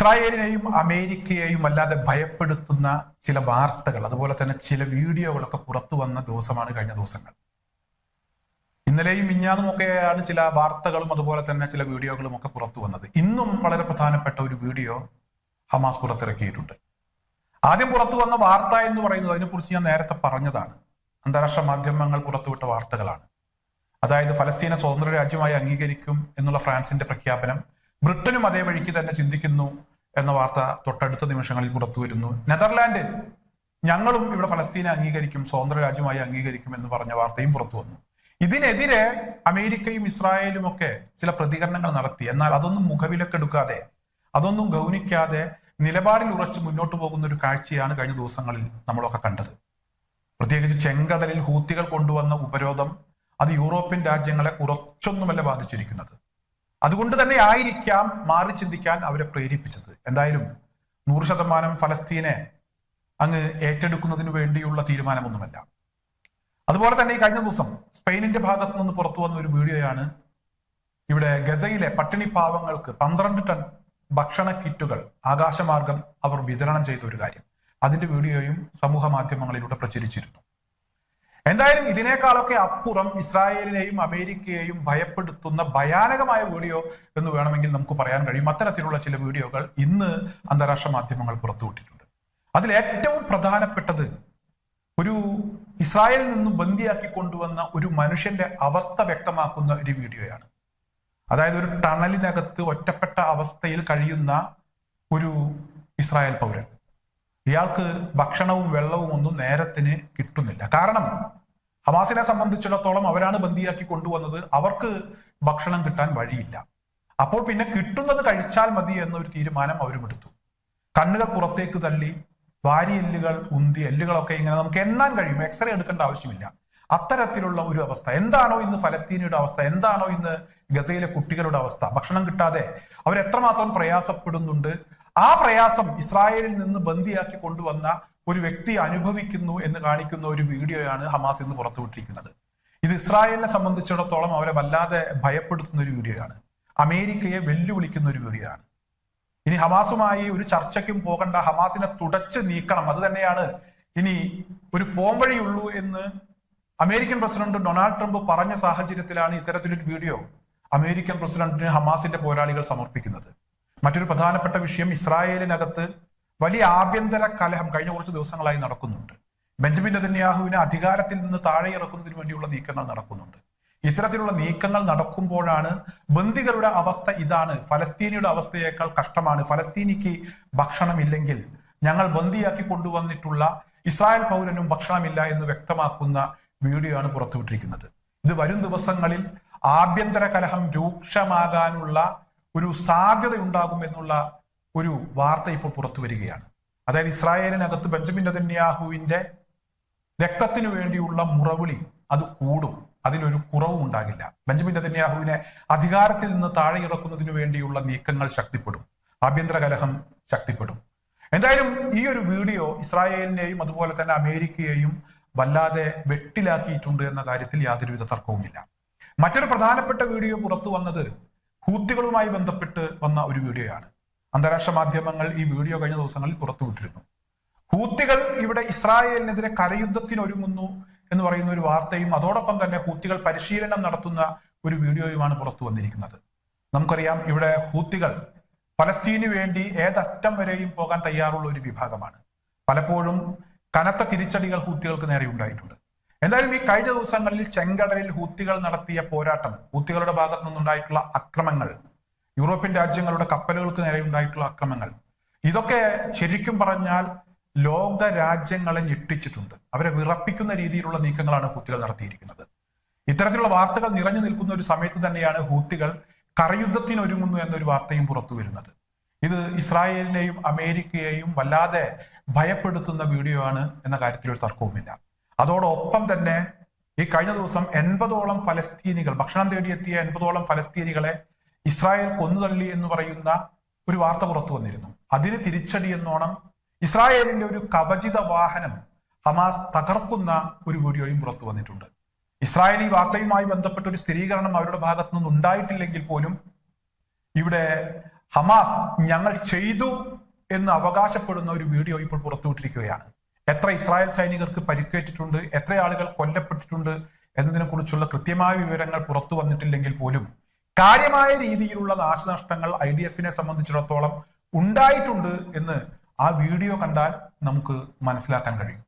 ഇസ്രായേലിനെയും അമേരിക്കയെയും അല്ലാതെ ഭയപ്പെടുത്തുന്ന ചില വാർത്തകൾ അതുപോലെ തന്നെ ചില വീഡിയോകളൊക്കെ പുറത്തു വന്ന ദിവസമാണ് കഴിഞ്ഞ ദിവസങ്ങൾ. ഇന്നലെയും മിഞ്ഞാന്നുമൊക്കെയാണ് ചില വാർത്തകളും അതുപോലെ തന്നെ ചില വീഡിയോകളും ഒക്കെ പുറത്തു വന്നത്. ഇന്നും വളരെ പ്രധാനപ്പെട്ട ഒരു വീഡിയോ ഹമാസ് പുറത്തിറക്കിയിട്ടുണ്ട്. ആദ്യം പുറത്തു വന്ന വാർത്ത എന്ന് പറയുന്നത് അതിനെക്കുറിച്ച് ഞാൻ നേരത്തെ പറഞ്ഞതാണ്. അന്താരാഷ്ട്ര മാധ്യമങ്ങൾ പുറത്തുവിട്ട വാർത്തകളാണ്. അതായത് ഫലസ്തീനെ സ്വതന്ത്ര രാജ്യമായി അംഗീകരിക്കും എന്നുള്ള ഫ്രാൻസിന്റെ പ്രഖ്യാപനം ബ്രിട്ടനും അതേ വഴിക്ക് തന്നെ ചിന്തിക്കുന്നു എന്ന വാർത്ത തൊട്ടടുത്ത നിമിഷങ്ങളിൽ പുറത്തു വരുന്നു നെതർലാൻഡ് ഞങ്ങളും ഇവിടെ ഫലസ്തീനെ അംഗീകരിക്കും സ്വതന്ത്ര രാജ്യമായി അംഗീകരിക്കും എന്ന് പറഞ്ഞ വാർത്തയും പുറത്തു വന്നു. ഇതിനെതിരെ അമേരിക്കയും ഇസ്രായേലും ഒക്കെ ചില പ്രതികരണങ്ങൾ നടത്തി. എന്നാൽ അതൊന്നും മുഖവിലക്കെടുക്കാതെ അതൊന്നും ഗൗനിക്കാതെ നിലപാടിൽ ഉറച്ച് മുന്നോട്ട് പോകുന്ന ഒരു കാഴ്ചയാണ് കഴിഞ്ഞ ദിവസങ്ങളിൽ നമ്മളൊക്കെ കണ്ടത്. പ്രത്യേകിച്ച് ചെങ്കടലിൽ ഹൂത്തികൾ കൊണ്ടുവന്ന ഉപരോധം അത് യൂറോപ്യൻ രാജ്യങ്ങളെ കുറച്ചൊന്നുമല്ല ബാധിച്ചിരിക്കുന്നത്. അതുകൊണ്ട് തന്നെ ആയിരിക്കാം മാറി ചിന്തിക്കാൻ അവരെ പ്രേരിപ്പിച്ചത്. എന്തായാലും നൂറ് ശതമാനം ഫലസ്തീനെ അങ്ങ് ഏറ്റെടുക്കുന്നതിന് വേണ്ടിയുള്ള തീരുമാനമൊന്നുമല്ല. അതുപോലെ തന്നെ ഈ കഴിഞ്ഞ ദിവസം സ്പെയിനിന്റെ ഭാഗത്തു നിന്ന് പുറത്തു വന്ന ഒരു വീഡിയോയാണ് ഇവിടെ ഗസയിലെ പട്ടിണി പാവങ്ങൾക്ക് പന്ത്രണ്ട് ടൺ ഭക്ഷണ കിറ്റുകൾ ആകാശമാർഗം അവർ വിതരണം ചെയ്ത ഒരു കാര്യം. അതിന്റെ വീഡിയോയും സമൂഹ മാധ്യമങ്ങളിലൂടെ പ്രചരിച്ചിരുന്നു. എന്തായാലും ഇതിനേക്കാളൊക്കെ അപ്പുറം ഇസ്രായേലിനെയും അമേരിക്കയെയും ഭയപ്പെടുത്തുന്ന ഭയാനകമായ വീഡിയോ എന്ന് വേണമെങ്കിൽ നമുക്ക് പറയാൻ കഴിയും. അത്തരത്തിലുള്ള ചില വീഡിയോകൾ ഇന്ന് അന്താരാഷ്ട്ര മാധ്യമങ്ങൾ പുറത്തുവിട്ടിട്ടുണ്ട്. അതിൽ ഏറ്റവും പ്രധാനപ്പെട്ടത് ഒരു ഇസ്രായേലിൽ നിന്നും ബന്ദിയാക്കി കൊണ്ടുവന്ന ഒരു മനുഷ്യന്റെ അവസ്ഥ വ്യക്തമാക്കുന്ന ഒരു വീഡിയോയാണ്. അതായത് ഒരു ടണലിനകത്ത് ഒറ്റപ്പെട്ട അവസ്ഥയിൽ കഴിയുന്ന ഒരു ഇസ്രായേൽ പൗരൻ. ഇയാൾക്ക് ഭക്ഷണവും വെള്ളവും ഒന്നും നേരത്തിന് കിട്ടുന്നില്ല. കാരണം ഹമാസിനെ സംബന്ധിച്ചിടത്തോളം അവരാണ് ബന്ദിയാക്കി കൊണ്ടുവന്നത്. അവർക്ക് ഭക്ഷണം കിട്ടാൻ വഴിയില്ല. അപ്പോൾ പിന്നെ കിട്ടുന്നത് കഴിച്ചാൽ മതി എന്നൊരു തീരുമാനം അവരും എടുത്തു. കണ്ണുകൾ പുറത്തേക്ക് തള്ളി വാരി എല്ലുകൾ ഉന്തി എല്ലുകളൊക്കെ ഇങ്ങനെ നമുക്ക് എണ്ണാൻ കഴിയും. എക്സ്റേ എടുക്കേണ്ട ആവശ്യമില്ല. അത്തരത്തിലുള്ള ഒരു അവസ്ഥ. എന്താണോ ഇന്ന് ഫലസ്തീനിയുടെ അവസ്ഥ? എന്താണോ ഇന്ന് ഗസയിലെ കുട്ടികളുടെ അവസ്ഥ? ഭക്ഷണം കിട്ടാതെ അവരെത്രമാത്രം പ്രയാസപ്പെടുന്നുണ്ട്? ആ പ്രയാസം ഇസ്രായേലിൽ നിന്ന് ബന്ദിയാക്കി കൊണ്ടുവന്ന ഒരു വ്യക്തി അനുഭവിക്കുന്നു എന്ന് കാണിക്കുന്ന ഒരു വീഡിയോയാണ് ഹമാസ് ഇന്ന് പുറത്തുവിട്ടിരിക്കുന്നത്. ഇത് ഇസ്രായേലിനെ സംബന്ധിച്ചിടത്തോളം അവരെ വല്ലാതെ ഭയപ്പെടുത്തുന്ന ഒരു വീഡിയോയാണ്. അമേരിക്കയെ വെല്ലുവിളിക്കുന്ന ഒരു വീഡിയോയാണ്. ഇനി ഹമാസുമായി ഒരു ചർച്ചയ്ക്കും പോകണ്ട ഹമാസിനെ തുടച്ച് നീക്കണം അത് തന്നെയാണ് ഇനി ഒരു പോംവഴിയുള്ളൂ എന്ന് അമേരിക്കൻ പ്രസിഡന്റ് ഡൊണാൾഡ് ട്രംപ് പറഞ്ഞ സാഹചര്യത്തിലാണ് ഇത്തരത്തിലൊരു വീഡിയോ അമേരിക്കൻ പ്രസിഡന്റിന് ഹമാസിന്റെ പോരാളികൾ സമർപ്പിക്കുന്നത്. മറ്റൊരു പ്രധാനപ്പെട്ട വിഷയം ഇസ്രായേലിനകത്ത് വലിയ ആഭ്യന്തര കലഹം കഴിഞ്ഞ കുറച്ച് ദിവസങ്ങളായി നടക്കുന്നുണ്ട്. ബെഞ്ചമിൻ നെതന്യാഹുവിനെ അധികാരത്തിൽ നിന്ന് താഴെ ഇറക്കുന്നതിന് വേണ്ടിയുള്ള നീക്കങ്ങൾ നടക്കുന്നുണ്ട്. ഇത്തരത്തിലുള്ള നീക്കങ്ങൾ നടക്കുമ്പോഴാണ് ബന്ദികളുടെ അവസ്ഥ ഇതാണ്. ഫലസ്തീനിയുടെ അവസ്ഥയേക്കാൾ കഷ്ടമാണ്. ഫലസ്തീനിക്ക് ഭക്ഷണമില്ലെങ്കിൽ ഞങ്ങൾ ബന്ദിയാക്കി കൊണ്ടുവന്നിട്ടുള്ള ഇസ്രായേൽ പൗരനും ഭക്ഷണമില്ല എന്ന് വ്യക്തമാക്കുന്ന വീഡിയോ ആണ് പുറത്തുവിട്ടിരിക്കുന്നത്. ഇത് വരും ദിവസങ്ങളിൽ ആഭ്യന്തര കലഹം രൂക്ഷമാകാനുള്ള ഒരു സാധ്യത ഉണ്ടാകും എന്നുള്ള ഒരു വാർത്ത ഇപ്പോൾ പുറത്തു വരികയാണ്. അതായത് ഇസ്രായേലിനകത്ത് ബെഞ്ചമിൻ നദന്യാഹുവിന്റെ രക്തത്തിനു വേണ്ടിയുള്ള മുറവിളി അത് കൂടും. അതിലൊരു കുറവും ഉണ്ടാകില്ല. ബെഞ്ചമിൻ നദന്യാഹുവിനെ അധികാരത്തിൽ നിന്ന് താഴെ ഇറക്കുന്നതിനു വേണ്ടിയുള്ള നീക്കങ്ങൾ ശക്തിപ്പെടും. ആഭ്യന്തര കലഹം ശക്തിപ്പെടും. എന്തായാലും ഈ ഒരു വീഡിയോ ഇസ്രായേലിനെയും അതുപോലെ തന്നെ അമേരിക്കയെയും വല്ലാതെ വെട്ടിലാക്കിയിട്ടുണ്ട് എന്ന കാര്യത്തിൽ യാതൊരുവിധ തർക്കവുമില്ല. മറ്റൊരു പ്രധാനപ്പെട്ട വീഡിയോ പുറത്തു വന്നത് ഹൂത്തികളുമായി ബന്ധപ്പെട്ട് വന്ന ഒരു വീഡിയോയാണ്. അന്താരാഷ്ട്ര മാധ്യമങ്ങൾ ഈ വീഡിയോ കഴിഞ്ഞ ദിവസങ്ങളിൽ പുറത്തുവിട്ടിരുന്നു ഹൂത്തികൾ ഇവിടെ ഇസ്രായേലിനെതിരെ കരയുദ്ധത്തിനൊരുങ്ങുന്നു എന്ന് പറയുന്ന ഒരു വാർത്തയും അതോടൊപ്പം തന്നെ ഹൂത്തികൾ പരിശീലനം നടത്തുന്ന ഒരു വീഡിയോയുമാണ് പുറത്തു വന്നിരിക്കുന്നത്. നമുക്കറിയാം ഇവിടെ ഹൂത്തികൾ ഫലസ്തീനു വേണ്ടി ഏതറ്റം വരെയും പോകാൻ തയ്യാറുള്ള ഒരു വിഭാഗമാണ്. പലപ്പോഴും കനത്ത തിരിച്ചടികൾ ഹൂത്തികൾക്ക് നേരെ ഉണ്ടായിട്ടുണ്ട്. എന്തായാലും ഈ കഴിഞ്ഞ ദിവസങ്ങളിൽ ചെങ്കടലിൽ ഹൂത്തികൾ നടത്തിയ പോരാട്ടം ഹൂത്തികളുടെ ഭാഗത്തു നിന്നുണ്ടായിട്ടുള്ള അക്രമങ്ങൾ യൂറോപ്യൻ രാജ്യങ്ങളുടെ കപ്പലുകൾക്ക് നേരെ ഉണ്ടായിട്ടുള്ള അക്രമങ്ങൾ ഇതൊക്കെ ശരിക്കും പറഞ്ഞാൽ ലോക രാജ്യങ്ങളെ ഞെട്ടിച്ചിട്ടുണ്ട്. അവരെ വിറപ്പിക്കുന്ന രീതിയിലുള്ള നീക്കങ്ങളാണ് ഹൂത്തികൾ നടത്തിയിരിക്കുന്നത്. ഇത്തരത്തിലുള്ള വാർത്തകൾ നിറഞ്ഞു നിൽക്കുന്ന ഒരു സമയത്ത് തന്നെയാണ് ഹൂത്തികൾ കറയുദ്ധത്തിനൊരുങ്ങുന്നു എന്നൊരു വാർത്തയും പുറത്തു വരുന്നത്. ഇത് ഇസ്രായേലിനെയും അമേരിക്കയെയും വല്ലാതെ ഭയപ്പെടുത്തുന്ന വീഡിയോ ആണ് എന്ന കാര്യത്തിൽ ഒരു തർക്കവുമില്ല. അതോടൊപ്പം തന്നെ ഈ കഴിഞ്ഞ ദിവസം എൺപതോളം ഫലസ്തീനികൾ ഭക്ഷണം തേടിയെത്തിയ എൺപതോളം ഫലസ്തീനികളെ ഇസ്രായേൽ കൊന്നുതള്ളി എന്ന് പറയുന്ന ഒരു വാർത്ത പുറത്തു വന്നിരുന്നു. അതിന് തിരിച്ചടി എന്നോണം ഇസ്രായേലിന്റെ ഒരു കവചിത വാഹനം ഹമാസ് തകർക്കുന്ന ഒരു വീഡിയോയും പുറത്തു വന്നിട്ടുണ്ട്. ഇസ്രായേൽ ഈ വാർത്തയുമായി ബന്ധപ്പെട്ട ഒരു സ്ഥിരീകരണം അവരുടെ ഭാഗത്തു നിന്ന് ഉണ്ടായിട്ടില്ലെങ്കിൽ പോലും ഇവിടെ ഹമാസ് ഞങ്ങൾ ചെയ്തു എന്ന് അവകാശപ്പെടുന്ന ഒരു വീഡിയോ ഇപ്പോൾ പുറത്തുവിട്ടിരിക്കുകയാണ്. എത്ര ഇസ്രായേൽ സൈനികർക്ക് പരിക്കേറ്റിട്ടുണ്ട് എത്ര ആളുകൾ കൊല്ലപ്പെട്ടിട്ടുണ്ട് എന്നതിനെ കുറിച്ചുള്ള കൃത്യമായ വിവരങ്ങൾ പുറത്തു വന്നിട്ടില്ലെങ്കിൽ പോലും കാര്യമായ രീതിയിലുള്ള നാശനഷ്ടങ്ങൾ ഐ ഡി എഫിനെ സംബന്ധിച്ചിടത്തോളം ഉണ്ടായിട്ടുണ്ട് എന്ന് ആ വീഡിയോ കണ്ടാൽ നമുക്ക് മനസ്സിലാക്കാൻ കഴിയും.